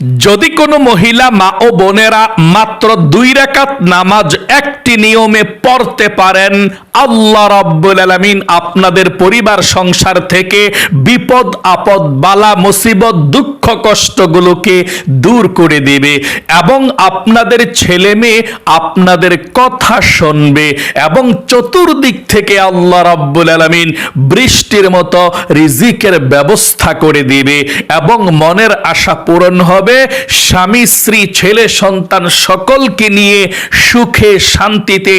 যদি কোনো মহিলা মা ও বোনেরা মাত্র দুই রাকাত নামাজ একটি নিয়মে পড়তে পারেন, আল্লাহ রাব্বুল আলামিন আপনাদের পরিবার সংসার থেকে বিপদ, আপদ, বালা, মুসিবত, দুঃখ, কষ্টগুলোকে দূর করে দিবে এবং আপনাদের ছেলে মেয়ে আপনাদের কথা শুনবে এবং চতুর্দিক থেকে আল্লাহ রাব্বুল আলামিন বৃষ্টির মতো রিজিকের ব্যবস্থা করে দিবে এবং মনের আশা পূরণ হবে। স্বামী, স্ত্রী, ছেলে, সন্তান সকলকে নিয়ে সুখে, শান্তিতে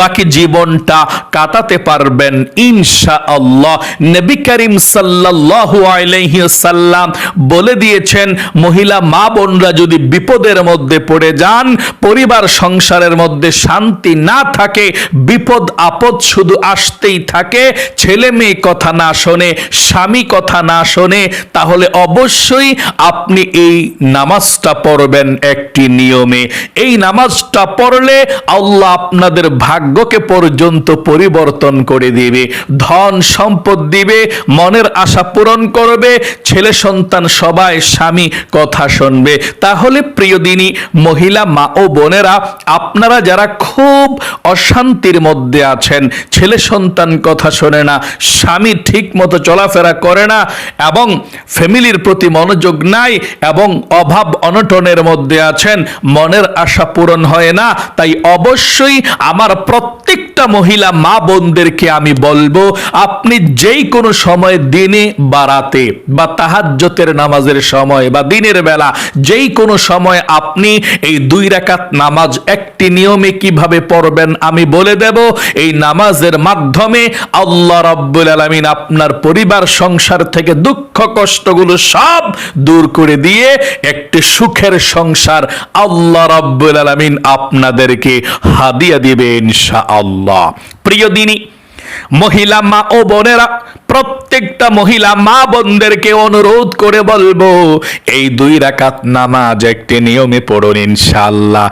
বাকি জীবনটা কাটাতে পারবেন ইনশা আল্লাহ নবী করিম সাল্লাল্লাহু আলাইহি সাল্লাম বলে দিয়েছেন, মহিলা, মা বোনরা যদি বিপদের মধ্যে পড়ে যান, পরিবার, সংসারের মধ্যে শান্তি না থাকে, বিপদ, আপদ শুধু আসতেই থাকে, ছেলে মেয়ে কথা না শোনে, স্বামী কথা না শোনে, তাহলে অবশ্যই আপনি এই নামাজটা পড়বেন একটি নিয়মে। এই নামাজটা পড়লে আল্লাহ আপনাদের ভাগ্যকে পর্যন্ত পরিবর্তন করে দিবে। ধন সম্পদ দিবে, মনের আশা পূরণ করবে, ছেলে সন্তান সবাই, স্বামী কথা শুনবে। তাহলে প্রিয় দিনী, মহিলা মা ও বোনেরা, আপনারা যারা খুব অশান্তির মধ্যে আছেন, ছেলে সন্তান কথা শোনে না, স্বামী ঠিক মতো চলাফেরা করে না, এবং ফ্যামিলির প্রতি মনোযোগ নাই, এবং অভাব অনটনের মধ্যে আছেন। মনের আশা পূরণ হয় না। তাই অবশ্যই আমার প্রত্যেকটা মহিলা, মা বোনদেরকে আমি বলব, আপনি যেই কোনো সময় দিনে বা রাতে বা তাহাজ্জতের নামাজের সময় বা দিনের বেলা যেই কোনো সময় আপনি এই দুই রাকাত নামাজ একটি নিয়মে কীভাবে পড়বেন আমি বলে দেব। এই নামাজের মাধ্যমে আল্লাহ রাব্বুল আলামিন আপনার পরিবার, সংসার থেকে দুঃখ, কষ্টগুলো সব দূর করে দিয়ে একটি সুখের সংসার আল্লাহ রাব্বুল আলামিন আপনাদেরকে হাদিয়া দিবে ইনশাআল্লাহ। প্রিয় দিনী মহিলা মা ও বোনেরা, প্রত্যেকটা মহিলা মা বোনদেরকে অনুরোধ করে বলব, এই দুই রাকাত নামাজ একটি নিয়মে পড়ুন ইনশাআল্লাহ।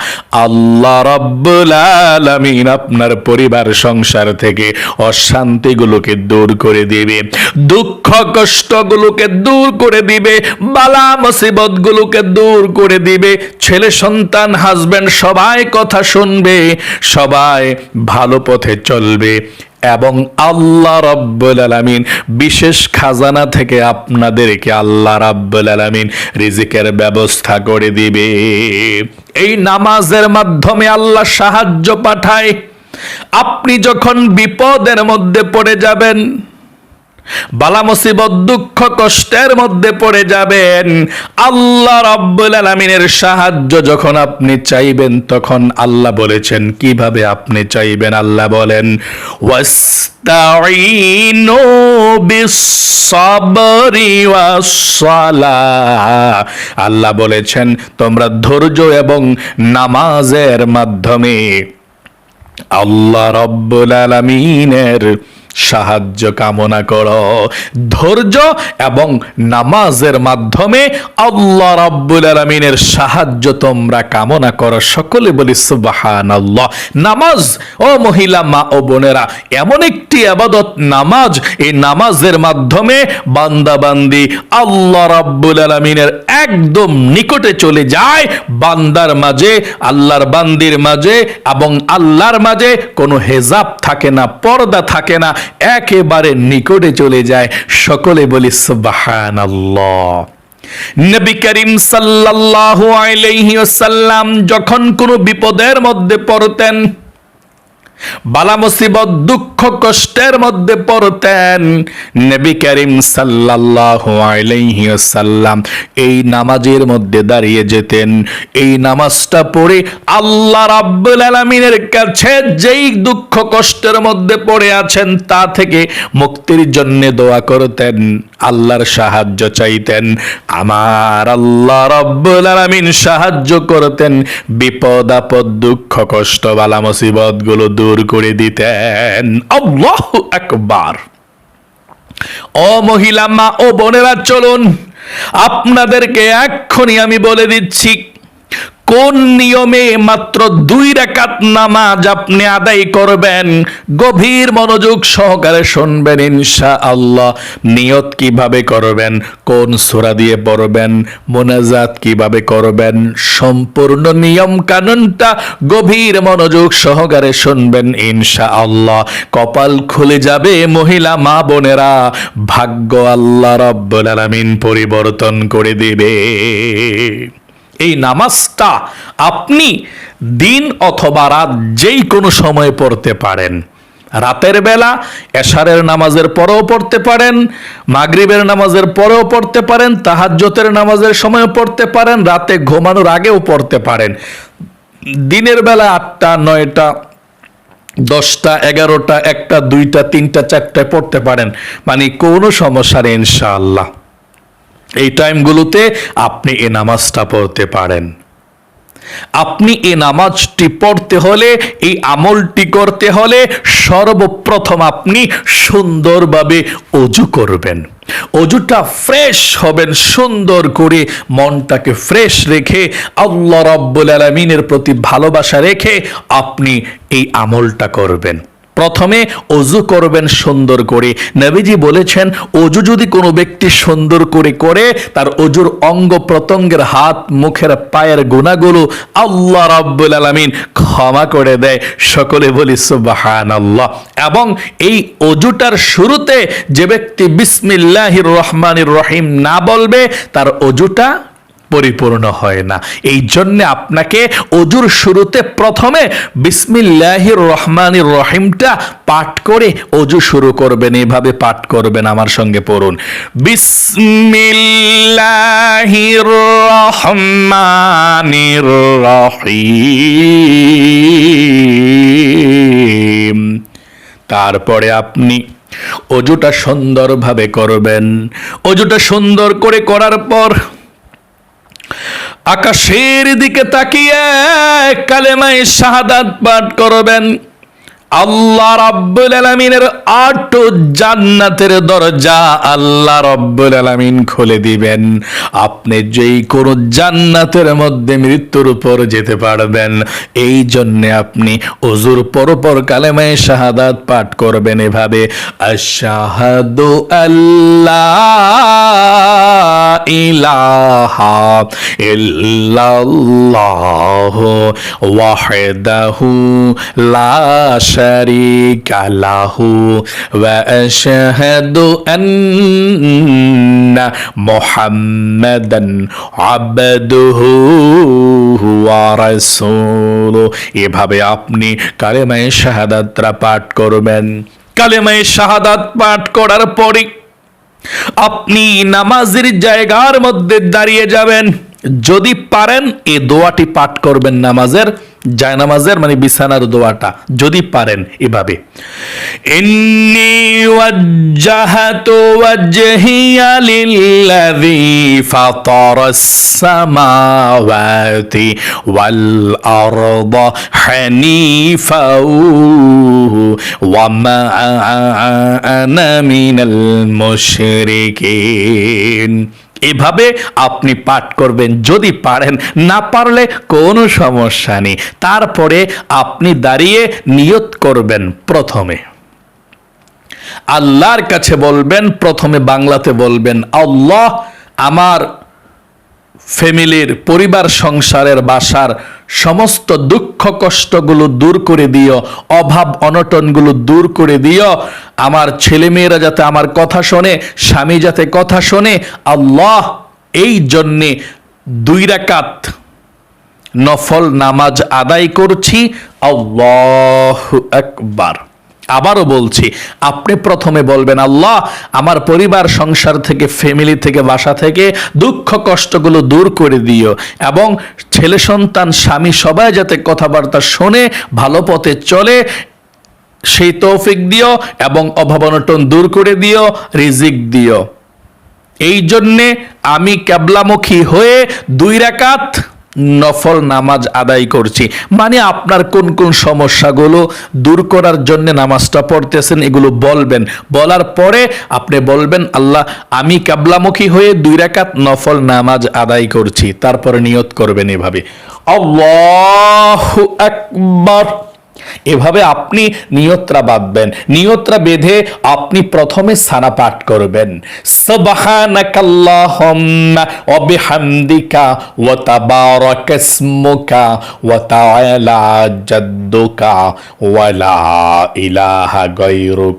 আল্লাহ রব্বুল আলামিন আপনার পরিবার, সংসার থেকে অশান্তিগুলোকে দূর করে দিবে, দুঃখ কষ্টগুলোকে দূর করে দিবে, বালা মুসিবতগুলোকে দূর করে দিবে, ছেলে সন্তান হাজবেন্ড সবাই কথা শুনবে, সবাই ভালো পথে চলবে। এবং আল্লাহ রাব্বুল আলামিন বিশেষ খাজানা থেকে আপনাদেরকে আল্লাহ রাব্বুল আলামিন রিজিকের ব্যবস্থা করে দিবে। এই নামাজের মাধ্যমে আল্লাহ সাহায্য পাঠায়। আপনি যখন বিপদের মধ্যে পড়ে যাবেন বালা মুসিবত, দুঃখ কষ্টের মধ্যে পড়ে যাবেন। আল্লাহ রাব্বুল আলামিনের সাহায্য যখন আপনি চাইবেন, তখন আল্লাহ বলেছেন, কীভাবে আপনি চাইবেন? আল্লাহ বলেন ওয়াস্তাইনু বিস-সাবরি আল্লাহ বলেছেন, তোমরা ধৈর্য এবং নামাজের মাধ্যমে আল্লাহ রব্বুল আলামিনের সাহায্য কামনা করো। ধৈর্য এবং নামাজের মাধ্যমে আল্লাহ রাব্বুল আলামিনের সাহায্য তোমরা কামনা করো। সকলে বলি সুবহানাল্লাহ। নামাজ, ও মহিলা, মা ও বোনেরা, এমন একটি আবাদত নামাজ। এই নামাজের মাধ্যমে বান্দা বান্দি আল্লাহ রাব্বুল আলামিনের একদম নিকটে চলে যায়। বান্দার মাঝে, আল্লাহর বান্দির মাঝে এবং আল্লাহর মাঝে কোনো হেজাব থাকে না, পর্দা থাকে না, একেবারে নিকটে চলে যায়। সকলে বলি, সুবহানাল্লাহ। নবী করিম সাল্লাল্লাহু আলাইহি ওয়াসাল্লাম যখন কোনো বিপদের মধ্যে পড়তেন বালা মুসিবত, দুঃখ, কষ্টের মধ্যে পড়তেন নবী করিম সাল্লাল্লাহু আলাইহি ওয়াসাল্লাম। এই নামাজের মধ্যে দাঁড়িয়ে যেতেন। এই নামাজটা পড়ে আল্লাহ রাব্বুল আলামিনের কাছে যেই দুঃখ, কষ্টের মধ্যে পড়ে আছেন তা থেকে মুক্তির জন্য দোয়া করতেন, আল্লাহর সাহায্য চাইতেন। আমার আল্লাহ রব্বুল আলামিন সাহায্য করতেন বিপদ, আপদ, দুঃখ, কষ্ট, বালা মুসিবতগুলো দূর করে দিতেন। আল্লাহ একবার ও মহিলা মা ও বোনেরা, চলুন। আপনাদেরকে এক্ষুনি আমি বলে দিচ্ছি কোন নিয়মে মাত্র দুই রাকাত নামাজ আপনি আদায় করবেন? গভীর মনোযোগ সহকারে শুনবেন ইনশা আল্লাহ নিয়ত কীভাবে করবেন? কোন সূরা দিয়ে পড়বেন? মোনাজাত কীভাবে করবেন? সম্পূর্ণ নিয়ম কানুনটা গভীর মনোযোগ সহকারে শুনবেন ইনশা আল্লাহ কপাল খুলে যাবে মহিলা, মা বোনেরা। ভাগ্য আল্লাহ রব্বুল আলামিন পরিবর্তন করে দিবে। এই নামাজটা আপনি দিন অথবা রাত যেই কোনো সময় পড়তে পারেন। রাতের বেলা এশারের নামাজের পরেও পড়তে পারেন, মাগরিবের নামাজের পরেও পড়তে পারেন তাহাজ্জতের নামাজের সময়ও পড়তে পারেন, রাতে ঘুমানোর আগেও পড়তে পারেন। দিনের বেলা আটটা, নয়টা, দশটা, এগারোটা, একটা, দুইটা, তিনটা, চারটায় পড়তে পারেন। মানে কোনো সমস্যা নেই, ইনশাআল্লাহ। এই টাইমগুলোতে আপনি এ নামাজটা পড়তে পারেন। আপনি এ নামাজটি পড়তে হলে, এই আমলটি করতে হলে সর্বপ্রথম আপনি সুন্দরভাবে অজু করবেন। অজুটা ফ্রেশ হবেন, সুন্দর করে মনটাকে ফ্রেশ রেখে, আল্লাহ রব্বুল আলমিনের প্রতি ভালোবাসা রেখে আপনি এই আমলটা করবেন। প্রথমে অজু করবেন সুন্দর করে। নবীজি বলেছেন, অজু যদি কোনো ব্যক্তি সুন্দর করে করে, তার অজুর অঙ্গ প্রত্যঙ্গের হাত, মুখের পায়ের গুণাগুলো আল্লাহ রাব্বুল আলামিন ক্ষমা করে দেয়। সকলে বলি সুবাহান আল্লাহ এবং এই অজুটার শুরুতে যে ব্যক্তি বিসমিল্লাহির রহমানির রহিম না বলবে, তার অজুটা পরিপূর্ণ হয় না। এই জন্য আপনাকে অজুর শুরুতে প্রথমে বিসমিল্লাহির রহমানির রহিমটা পাঠ করে অজু শুরু করবেন। এভাবে পাঠ করবেন আমার সঙ্গে পড়ুন। বিসমিল্লাহির রহমানির রহিম তারপরে আপনি অজুটা সুন্দরভাবে করবেন। অজুটা সুন্দর করে করার পর আকাশের দিকে তাকিয়ে কালেমায় শাহাদাত পাঠ করবেন। আল্লাহ রাব্বুল আলামিনের আট জান্নাতের দরজা আল্লাহ রাব্বুল আলামিন খুলে দিবেন। আপনি যেই কোন জান্নাতের মধ্যে মৃত্যুর উপর যেতে পারবেন এই জন্য আপনি অজুর পরপর কালেমায় শাহাদাত পাঠ করবেন এভাবে, আশাহাদু আল্লাহ ইলাহা ইল্লাল্লাহ ওয়াহদাহু লা ওয়া আশহাদু আন্না মুহাম্মাদান আবদুহু ওয়া রাসূলুহু এভাবে আপনি কালেমায়ে শাহাদাতরা পাঠ করবেন। কালেমায়ে শাহাদাত পাঠ করার পরে আপনি নামাজের জায়গার মধ্যে দাঁড়িয়ে যাবেন। যদি পারেন এই দোয়াটি পাঠ করবেন নামাজের জায়নামাজের মানে বিছানার দোয়াটা, যদি পারেন এভাবে। সামাওয়াতি মুশরিকিন। এভাবে আপনি পাঠ করবেন, যদি পারেন। না পারলে কোনো সমস্যা নেই। তারপরে আপনি দাঁড়িয়ে নিয়ত করবেন প্রথমে। আল্লাহর কাছে বলবেন, প্রথমে বাংলাতে বলবেন, আল্লাহ আমার ফ্যামিলির, পরিবার, সংসারের বাসার সমস্ত দুঃখ কষ্টগুলো দূর করে দিও, অভাব অনটনগুলো দূর করে দিও। আমার ছেলেমেয়েরা যাতে আমার কথা শোনে, স্বামী যাতে কথা শোনে, আল্লাহ এই জন্যে দুই রাকাত নফল নামাজ আদায় করছি। আল্লাহ একবার আবারও বলছি, আপনি প্রথমে বলবেন, আল্লাহ, আমার পরিবার, সংসার থেকে ফ্যামিলি থেকে, বাসা থেকে দুঃখ, কষ্টগুলো দূর করে দিও এবং ছেলে, সন্তান, স্বামী সবাই যাতে কথাবার্তা শোনে, ভালো পথে চলে, সেই তৌফিক দিও এবং অভাবনটন দূর করে দিও, রিজিক দিও। এই জন্যে আমি ক্যাবলামুখী হয়ে দুই রাকাত নফল নামাজ আদায় করছি। মানে আপনার কোন কোন সমস্যাগুলো দূর করার জন্য নামাজটা পড়তেছেন, এগুলো বলবেন। বলার পরে আপনি বলবেন, আল্লাহ, আমি কাবলামুখী হয়ে দুই রাকাত নফল নামাজ আদায় করছি। তারপরে নিয়ত করবেন এভাবে। আল্লাহু আকবার। এভাবে আপনি নিয়ত্রা বাঁধবেন। নিয়ত্রা বেঁধে আপনি প্রথমে সানা পাঠ করবেন ইলাহা গায়রুক।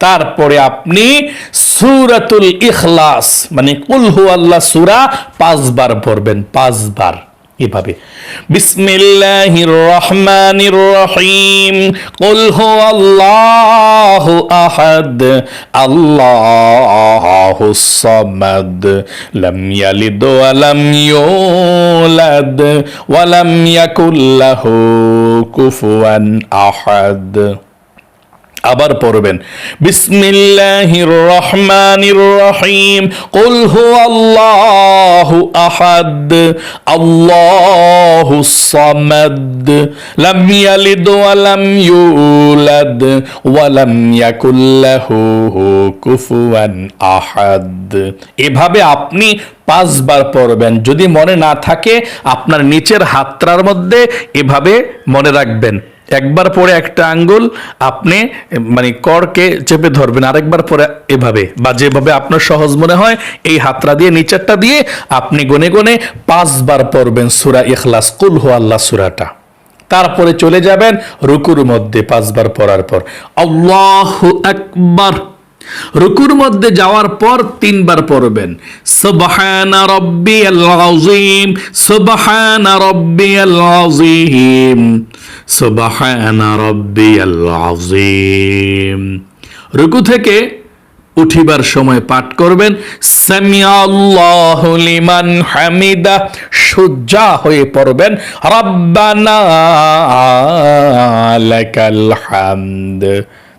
তারপরে আপনি সুরাতুল ইখলাস মানে কুলহু আল্লাহ সুরা পাঁচবার পড়বেন, পাঁচবার। এভাবে। বিসমিল্লাহির রহমানির রহিম। কুল আল্লাহু আহাদ, আল্লাহু সামাদ। লাম ইয়ালিদ ওয়া লাম ইউলাদ, ওয়া লাম ইয়াকুল লাহু কুফুয়ান আহাদ। আবার পড়বেন। বিসমিল্লাহির রহমানির রহিম কুল আল্লাহু আহাদ। আল্লাহু সামাদ। লাম ইয়ালিদ ওয়া লাম ইউলাদ। ওয়া লাম ইয়াকুল লাহু কুফুয়ান আহাদ। এভাবে আপনি পাঁচবার পড়বেন। যদি মনে না থাকে, আপনার নিচের হাতটার মধ্যে এভাবে মনে রাখবেন। একবার পরে একটা আঙ্গুল আপনি মানে করকে চেপে ধরবেন, আরেকবার পরে এভাবে বা যেভাবে আপনার সহজ মনে হয়, এই হাতটা দিয়ে, নিচেরটা দিয়ে আপনি গনে গনে পাঁচবার পড়বেন সুরা ইখলাস, কুল হো আল্লাহ সুরাটা। তারপরে চলে যাবেন রুকুর মধ্যে পাঁচবার পড়ার পর। আল্লাহু আকবার! রুকুর মধ্যে যাওয়ার পর তিনবার পড়বেন। সুবহানা রাব্বিয়াল আযীম, সুবহানা রাব্বিয়াল আযীম। রুকু থেকে উঠিবার সময় পাঠ করবেন। হামিদা। সুজ্জা হয়ে পড়বেন। হামদ।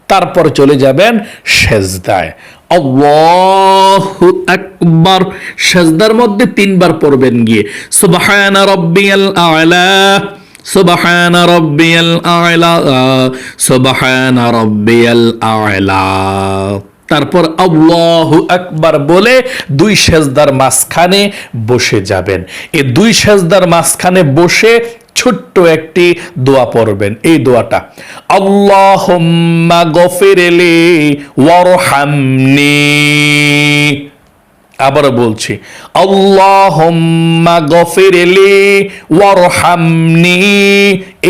তারপর চলে যাবেন সেজদায়। আল্লাহু আকবার। সেজদার মধ্যে তিনবার পড়বেন গিয়ে। সুবহানা রাব্বিয়াল আ'লা। সুবহান রব্বিয়াল আ'লা, সুবহান রব্বিয়াল আ'লা। তারপর আল্লাহু আকবার বলে দুই সেজদার মাঝখানে বসে যাবেন। এই দুই সেজদার মাঝখানে বসে ছোট্ট একটি দোয়া পড়বেন। এই দোয়াটা, আল্লাহুম্মা গফিরলি ওয়ারহামনি। আবারও বলছি ওয়ারহামনি।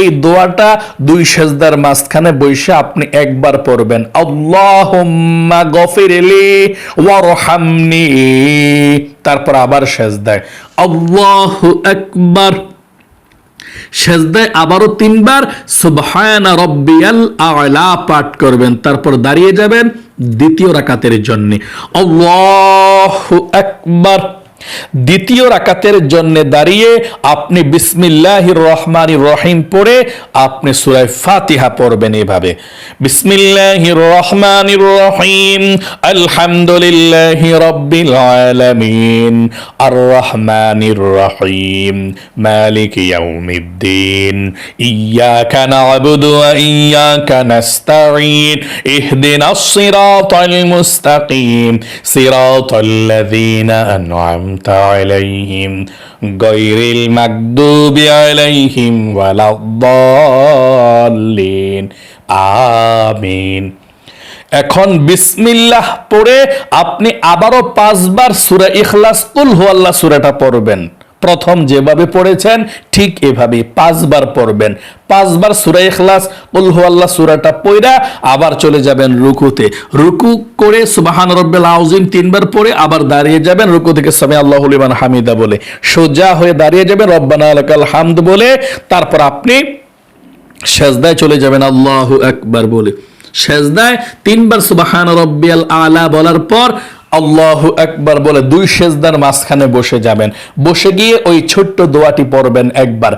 এই দোয়াটা দুই সেজদার মাঝখানে বসে আপনি একবার পড়বেন, আল্লাহম্মা গফিরলি ওয়ারহামনি। তারপর আবার সেজদায়, আল্লাহু আকবার। সেজদায় আবারও তিনবার সুবহানা রব্বিয়াল আ'লা পাঠ করবেন, তারপর দাঁড়িয়ে যাবেন দ্বিতীয় রাকাতের জন্য। আল্লাহু আকবার। দ্বিতীয় রাকাতের জন্য দাঁড়িয়ে আপনি বিসমিল্লাহির রহমানির রহিম পড়ে আপনি সূরা ফাতিহা পড়বেন এভাবে। বিসমিল্লাহির রহমানির রহিম, আলহামদুলিল্লাহি রাব্বিল আলামিন আর রহিম, মালিক ইয়াউমিদ্দিন ইয়াকা না'বুদু ওয়া ইয়াকা নাস্তাঈন, ইহদিনাস সিরাতাল মুস্তাকিম সিরাতাল্লাযীনা আন'আমতা أنعمت عليهم غير المكذوب عليهم ولا الضالين آمين এখন বিসমিল্লাহ পড়ে আপনি আবারও পাঁচবার সুরা ইখলাস কুল হু আল্লাহ সুরাটা পড়বেন প্রথম যেভাবে পড়েছেন, ঠিক এভাবে পাঁচবার পড়বেন। পাঁচবার সুরা ইখলাস উলহু আল্লাহ সুরাটা পড়া আবার চলে যাবেন রুকুতে। রুকু করে সুবাহান রব্বেল আউজিম তিনবার পরে আবার দাঁড়িয়ে যাবেন রুকু থেকে সামি আল্লাহ লিমান হামিদা বলে। সোজা হয়ে দাঁড়িয়ে যাবেন রব্বানা আলাকাল হামদ বলে। তারপর আপনি সেজদায় চলে যাবেন আল্লাহ একবার বলে। সেজদায় তিনবার সুবাহান রব্বিয়াল আলা বলার পর আল্লাহু একবার বলে দুই সেজদার মাঝখানে বসে যাবেন। বসে গিয়ে ওই ছোট্ট দোয়াটি পড়বেন একবার।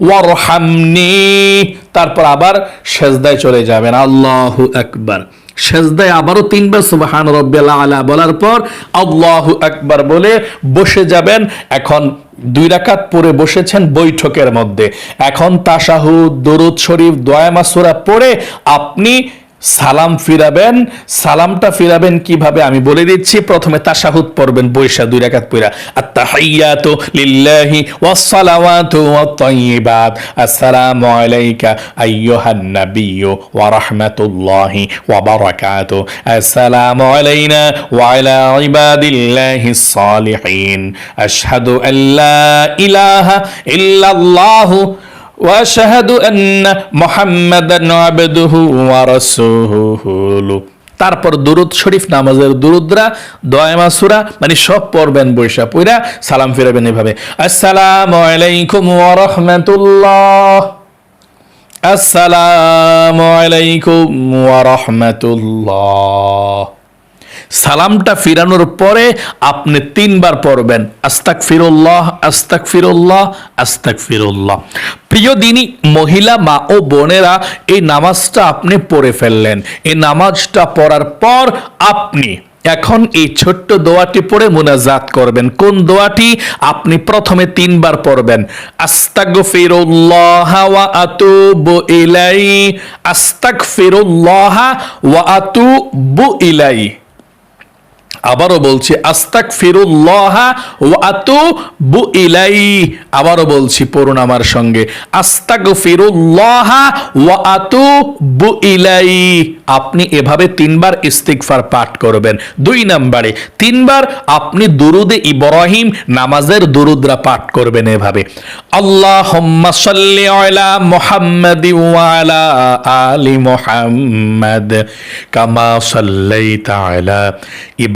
ওয়ারহামনি। তারপর আবার সেজদায় চলে যাবেন। আল্লাহ একবার। সেজদায় আবারও তিনবার সুবাহান রব্বিল আলা বলার পর আল্লাহু একবার বলে বসে যাবেন। এখন দুই রাকাত পরে বসেছেন বৈঠকের মধ্যে। এখন তাশাহুদ, দরুদ শরীফ দয়ামা সূরা পড়ে আপনি সালাম ফিরাবেন, সালামটা ফিরাবেন কীভাবে? আমি বলে দিচ্ছি, প্রথমে তাশাহুদ পড়বেন, বৈশা দুই রাকাত পড়া। আত্তাহিয়াতু লিল্লাহি ওয়াস সালাওয়াতু ওয়াত তাইয়্যিবাত আসসালামু আলাইকা আইয়ুহান নাবিয়্যু ওয়া রাহমাতুল্লাহি ওয়া বারাকাতু। আসসালামু আলাইনা ওয়া আলা ইবাদিল্লাহিস সালিহিন আশহাদু আল্লা ইলাহা ইল্লাল্লাহু واشهد ان محمدا عبده ورسوله তারপর দুরুদ শরীফ নামাজের দুরুদরা দয়ামা সুরা মানে সব পড়বেন বৈশা পইরা সালাম ফিরাবেন এভাবে আসসালামু আলাইকুম ওয়া রাহমাতুল্লাহ আসসালামু আলাইকুম ওয়া রাহমাতুল্লাহ সালামটা ফিরানোর পরে আপনি তিনবার পড়বেন আস্তাক ফিরুল্লাহ আস্তাক ফিরুল্লাহ আস্তাক ফিরুল্লাহ প্রিয় দিনী, মহিলা, মা ও বোনেরা, এই নামাজটা আপনি পড়ে ফেললেন। এই নামাজটা পড়ার পর আপনি এখন এই ছোট্ট দোয়াটি পড়ে মুনাজাত করবেন। কোন দোয়াটি? আপনি প্রথমে তিনবার পড়বেন, আস্তাগফিরুল্লাহ ওয়া আতুবু ইলাই, আস্তাগফিরুল্লাহ ওয়া আতুবু ইলাই। আবারও বলছি আস্তাক ফিরুল্লাহ ওয়াতু বু ইলাই আবারও বলছি, পড়ুন আমার সঙ্গে আস্তাক ফিরুল্লাহ ওয়াতু বু ইলাই আপনি এভাবে তিনবার ইস্তিগফার পাঠ করবেন। দুই নম্বরে, তিনবার আপনি দুরুদে ইব্রাহিম নামাজের দুরুদরা পাঠ করবেন এভাবে। আল্লাহুম্মা সাল্লি আলা মুহাম্মাদি ওয়া আলা মুহাম্মাদ কামা সাল্লাইতা আলা ইব্রাহিম।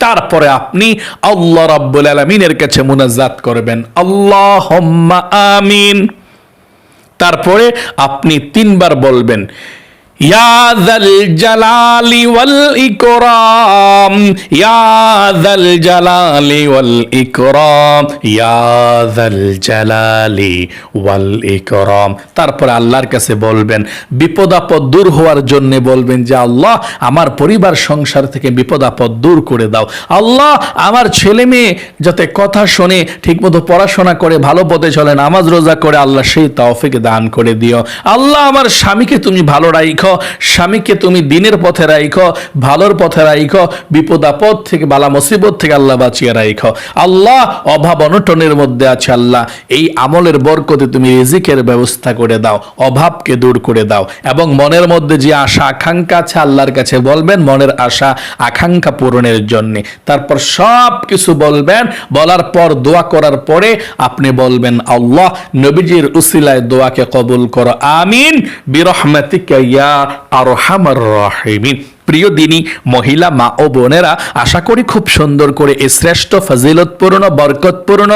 তারপরে আপনি আল্লাহ রাব্বুল আলামিনের কাছে মুনাজাত করবেন। আল্লাহুম্মা আমিন। তারপরে আপনি তিনবার বলবেন ওয়াল ইকরাম, ইয়া যাল জালালি ওয়াল ইকরাম, ইয়া যাল জালালি ওয়াল ইকরাম। তারপর আল্লাহর কাছে বলবেন বিপদ আপদ দূর হওয়ার জন্য বলবেন যে, আল্লাহ, আমার পরিবার সংসার থেকে বিপদ আপদ দূর করে দাও। আল্লাহ, আমার ছেলে মেয়ে যাতে কথা শোনে, ঠিকমতো পড়াশোনা করে, ভালো পথে চলে, নামাজ রোজা করে, আল্লাহ সেই তৌফিক দান করে দিও। আল্লাহ, আমার স্বামীকে তুমি ভালো স্বামীকে তুমি দিনের পথে রাইখো, ভালোর পথে রাইখো, বিপদ আপদ থেকে বালা মুসিবত থেকে আল্লাহ বাঁচিয়ে রাইখো। আল্লাহ অভাব অনটনের মধ্যে আছে আল্লাহ। এই আমলের বরকতে তুমি রিজিকের ব্যবস্থা করে দাও, অভাবকে দূর করে দাও এবং মনের মধ্যে যে আশা, আকাঙ্ক্ষা আছে আল্লাহর কাছে বলবেন, মনের আশা, আকাঙ্ক্ষা পূরণের জন্য। তারপর সব কিছু বলবেন, বলার পর দোয়া করার পরে আপনি বলবেন, আল্লাহ নবীজির উসিলায় দোয়াকে কবুল করো। আমিন। বিরহমাতিকা ইয়া আরহামার রাহিমিন প্রিয় দিনী, মহিলা, মা ও বোনেরা, আশা করি খুব সুন্দর করে এই শ্রেষ্ঠ ফজিলতপূর্ণ, বরকতপূর্ণ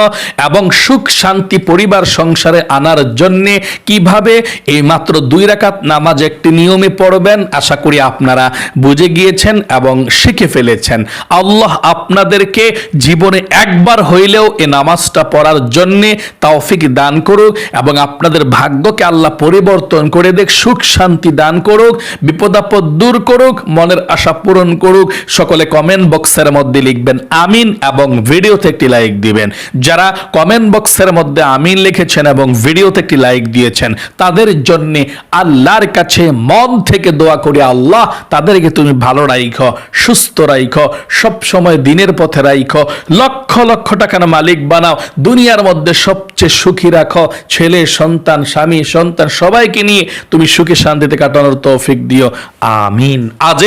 এবং সুখ শান্তি পরিবার সংসারে আনার জন্যে কীভাবে এই মাত্র দুই রাকাত নামাজ একটি নিয়মে পড়বেন, আশা করি আপনারা বুঝে গিয়েছেন এবং শিখে ফেলেছেন। আল্লাহ আপনাদেরকে জীবনে একবার হইলেও এ নামাজটা পড়ার জন্যে তৌফিক দান করুক এবং আপনাদের ভাগ্যকে আল্লাহ পরিবর্তন করে দেখ, সুখ শান্তি দান করুক, বিপদাপদ দূর করুক মনের আশা পূরণ করুক। সকলে কমেন্ট বক্সের মধ্যে লিখবেন আমিন এবং ভিডিওতে একটি লাইক দিবেন। যারা কমেন্ট বক্সের মধ্যে আমিন লিখেছেন এবং ভিডিওতে একটি লাইক দিয়েছেন, তাদের জন্য আল্লাহর কাছে মন থেকে দোয়া করি, আল্লাহ তাদেরকে তুমি ভালো রাইখো, সুস্থ রাইখো সব সময় দিনের পথে রাইখো, লক্ষ লক্ষ টাকার মালিক বানাও, দুনিয়ার মধ্যে সবচেয়ে সুখী রাখো, ছেলে, সন্তান, স্বামী, সন্তান সবাইকে নিয়ে তুমি সুখী শান্তিতে কাটানোর তৌফিক দিও। আমিন। আজ